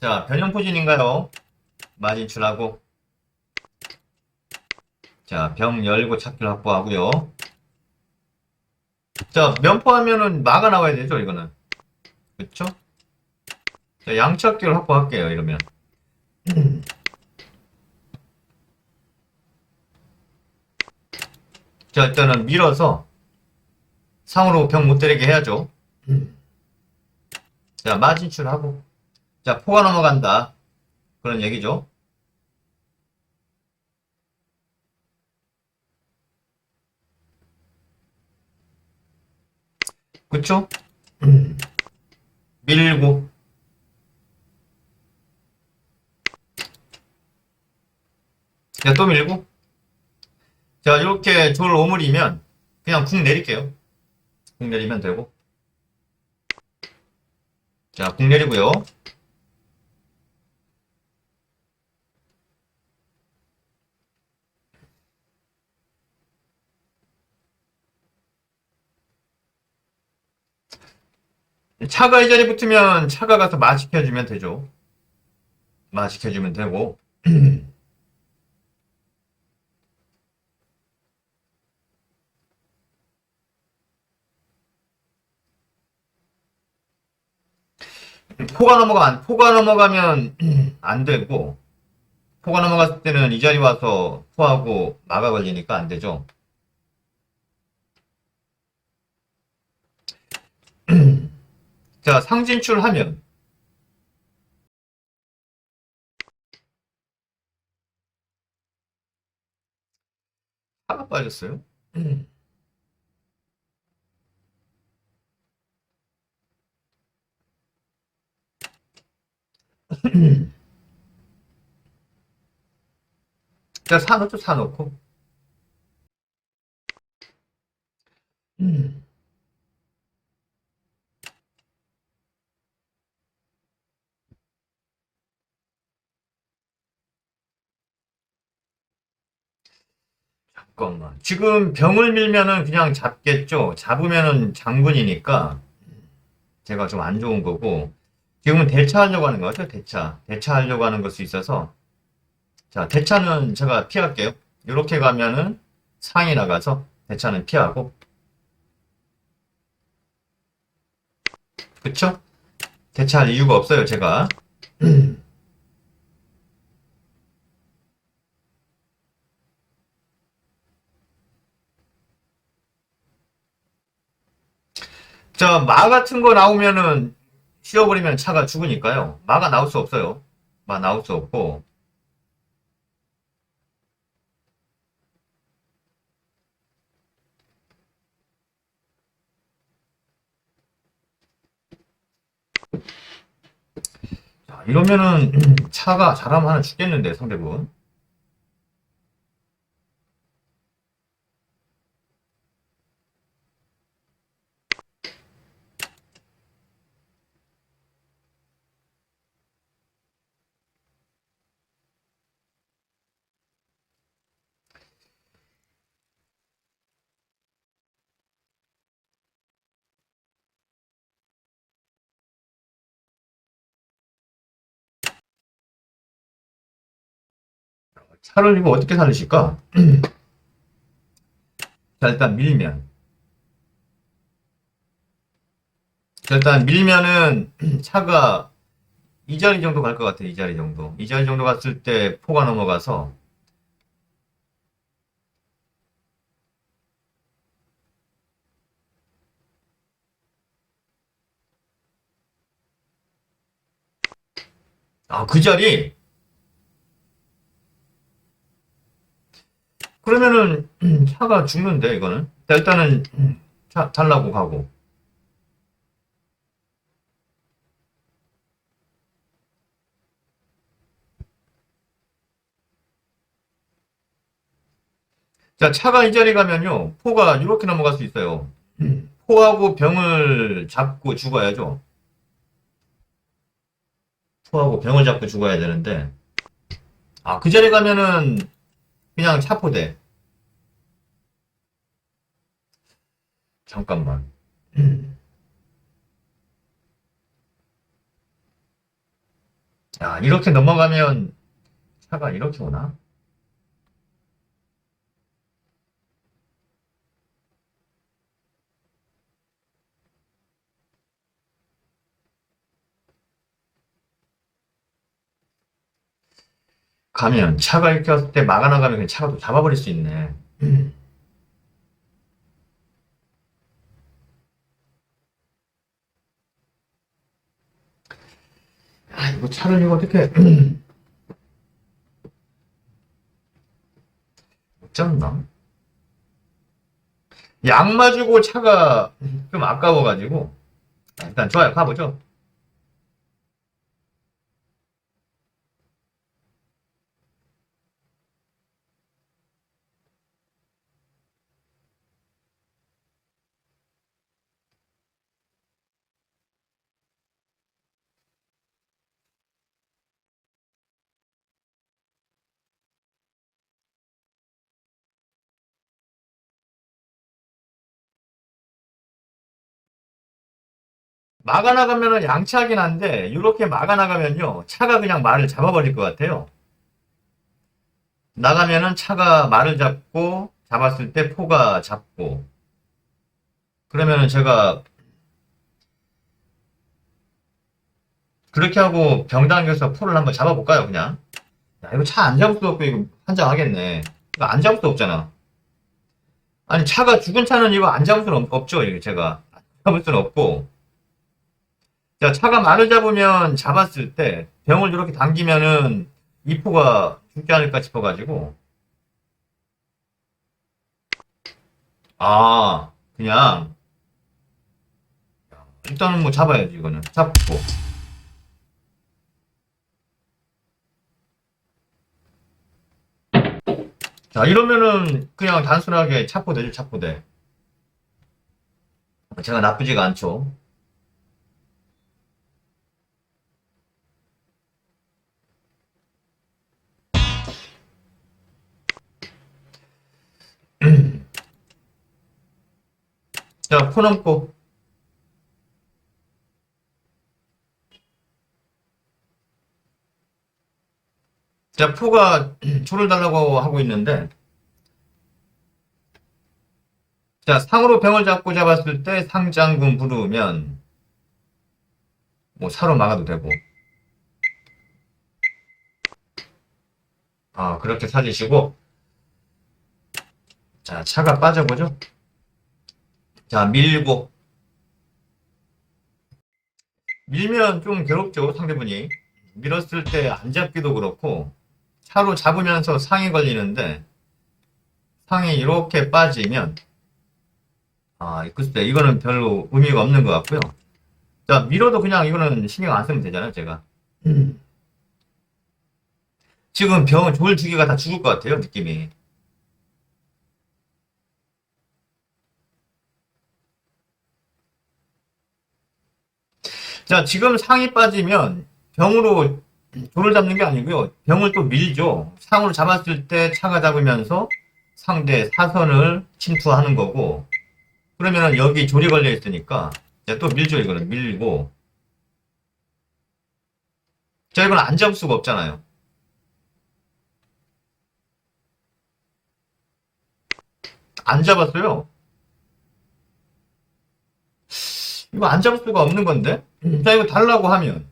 자, 변형 포진인가요? 마진출하고. 자, 병 열고 찾기를 확보하고요. 자, 면포하면은 마가 나와야 되죠, 이거는. 그쵸? 자, 양찾기를 확보할게요, 이러면. 자, 일단은 밀어서 상으로 병 못 때리게 해야죠. 자, 마진출하고. 자, 포가 넘어간다. 그런 얘기죠. 그쵸? 밀고. 자, 또 밀고. 자, 이렇게 졸 오물이면 그냥 쿵 내릴게요. 쿵 내리면 되고. 자, 쿵 내리고요. 차가 이 자리에 붙으면 차가 가서 마 시켜주면 되죠. 마 시켜주면 되고. 포가 넘어가면, 포가 넘어가면 안 되고, 포가 넘어갔을 때는 이 자리 와서 포하고 마가 걸리니까 안 되죠. 자, 상진출하면 차가 빠졌어요. 자, 사놓죠, 사놓고. 음. 잠깐만. 지금 병을 밀면은 그냥 잡겠죠? 잡으면은 장군이니까 제가 좀 안 좋은 거고, 지금은 대차하려고 하는 거 같아요, 대차. 대차하려고 하는 걸수 있어서. 자, 대차는 제가 피할게요. 이렇게 가면은 상이 나가서 대차는 피하고. 그쵸? 대차할 이유가 없어요, 제가. 자, 마 같은 거 나오면은 씌워버리면 차가 죽으니까요. 마가 나올 수 없어요. 마 나올 수 없고. 자, 이러면은 차가 잘하면 하나 죽겠는데, 상대분. 차를 이거 어떻게 살리실까? 자, 일단 밀면. 자, 일단 밀면은 차가 이 자리 정도 갈 것 같아, 이 자리 정도. 이 자리 정도 갔을 때 포가 넘어가서 아, 그 자리? 그러면은 차가 죽는데 이거는? 자, 일단은 차 달라고 가고. 자 차가 이 자리 가면요 포가 이렇게 넘어갈 수 있어요. 포하고 병을 잡고 죽어야죠. 포하고 병을 잡고 죽어야 되는데. 아 그 자리 가면은 그냥 차포대 잠깐만. 자, 이렇게 넘어가면 차가 이렇게 오나? 가면 차가 이렇게 왔을 때 막아 나가면 그냥 차가 또 잡아버릴 수 있네. 아, 이거 차를 이거 어떻게 못 잡나? 양 맞고 차가 좀 아까워가지고 일단 좋아요 가보죠. 막아 나가면은 양치하긴 한데 이렇게 막아 나가면요 차가 그냥 말을 잡아버릴 것 같아요. 나가면은 차가 말을 잡고 잡았을 때 포가 잡고 그러면은 제가 그렇게 하고 병당겨서 포를 한번 잡아볼까요 그냥? 야 이거 차 안 잡을 수 없고 이거 환장하겠네. 이거 안 잡을 수 없잖아. 아니 차가 죽은 차는 이거 안 잡을 수는 없- 없죠 이거 제가 잡을 수는 없고. 자, 차가 말을 잡으면 잡았을 때 병을 이렇게 당기면은 이포가 죽지 않을까 싶어가지고. 아 그냥. 일단은 뭐 잡아야지 이거는. 잡고. 자 이러면은 그냥 단순하게 차포대죠 차포대. 제가 나쁘지가 않죠 자, 포 넘고. 자, 포가 초를 달라고 하고 있는데, 자, 상으로 병을 잡고 잡았을 때 상장군 부르면, 뭐, 사로 막아도 되고. 아, 그렇게 사주시고, 자, 차가 빠져보죠. 자, 밀고. 밀면 좀 괴롭죠, 상대분이. 밀었을 때 안 잡기도 그렇고, 차로 잡으면서 상에 걸리는데, 상이 이렇게 빠지면, 아, 글쎄, 이거는 별로 의미가 없는 것 같고요. 자, 밀어도 그냥 이거는 신경 안 쓰면 되잖아요, 제가. 지금 병은 졸두 개가 다 죽을 것 같아요, 느낌이. 자, 지금 상이 빠지면 병으로 돌을 잡는 게 아니고요. 병을 또 밀죠. 상으로 잡았을 때 차가 잡으면서 상대 사선을 침투하는 거고, 그러면은 여기 조리 걸려 있으니까, 이제 또 밀죠, 이거는. 밀고. 자, 이건 안 잡을 수가 없잖아요. 안 잡았어요. 이거 안 잡을 수가 없는 건데? 자, 이거 달라고 하면.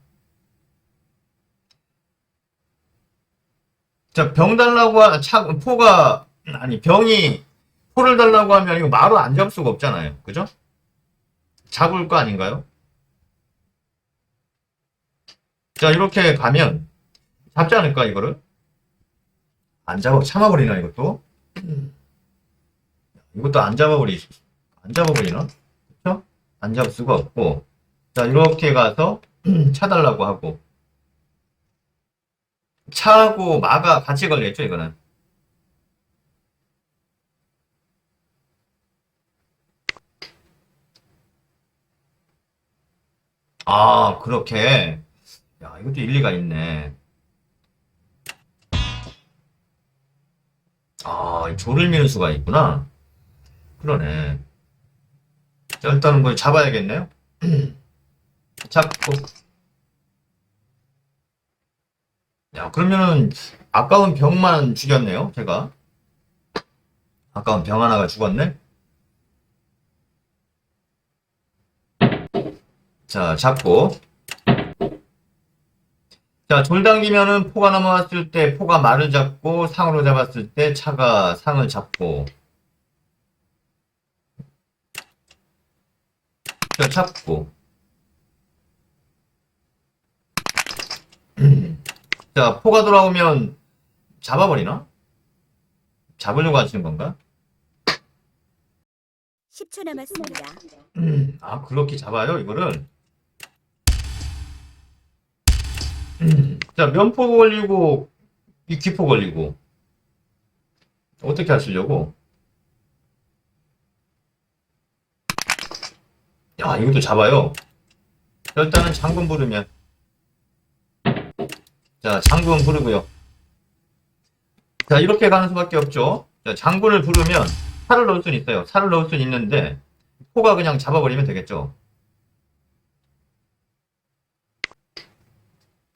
자, 병 달라고, 하, 차, 포가, 아니, 병이, 포를 달라고 하면 이거 마루 안 잡을 수가 없잖아요. 그죠? 잡을 거 아닌가요? 자, 이렇게 가면, 잡지 않을까, 이거를? 안 잡아, 참아버리나, 이것도? 이것도 안 잡아버리, 안 잡아버리나? 안 잡을 수가 없고. 자, 이렇게 가서 차달라고 하고. 차하고 마가 같이 걸려있죠, 이거는. 아, 그렇게. 야, 이것도 일리가 있네. 아, 이 조를 미는 수가 있구나. 그러네. 자, 일단은 뭐 잡아야겠네요. 잡고. 야, 그러면은 아까운 병만 죽였네요, 제가. 아까운 병 하나가 죽었네? 자, 잡고. 자, 돌 당기면은 포가 넘어왔을 때 포가 말을 잡고 상으로 잡았을 때 차가 상을 잡고. 자, 잡고. 자, 포가 돌아오면 잡아버리나? 잡으려고 하시는 건가? 10초 남았습니다. 음, 아, 그렇게 잡아요, 이거를? 음, 자, 면포 걸리고, 이 기포 걸리고. 어떻게 하시려고? 야, 이것도 잡아요. 자, 일단은 장군 부르면. 자, 장군 부르고요. 자, 이렇게 가는 수밖에 없죠. 자, 장군을 부르면 살을 넣을 수는 있어요. 살을 넣을 수는 있는데, 포가 그냥 잡아버리면 되겠죠.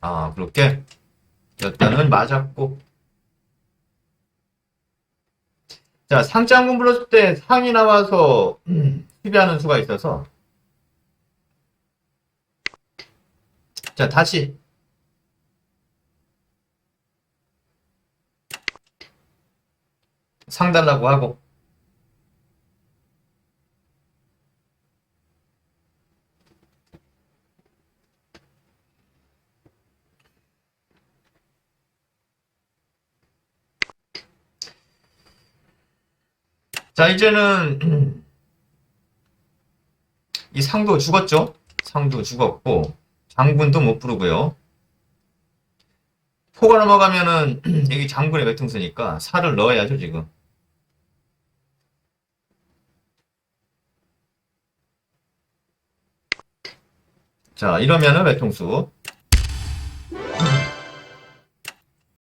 아, 그렇게. 일단은 맞았고. 자, 상장군 불렀을 때 상이 나와서 음, 수비하는 수가 있어서. 자, 다시. 상 달라고 하고. 자, 이제는 이 상도 죽었죠? 상도 죽었고 장군도 못 부르고요. 포가 넘어가면은 여기 장군의 외통수니까 살을 넣어야죠, 지금. 자, 이러면은 외통수.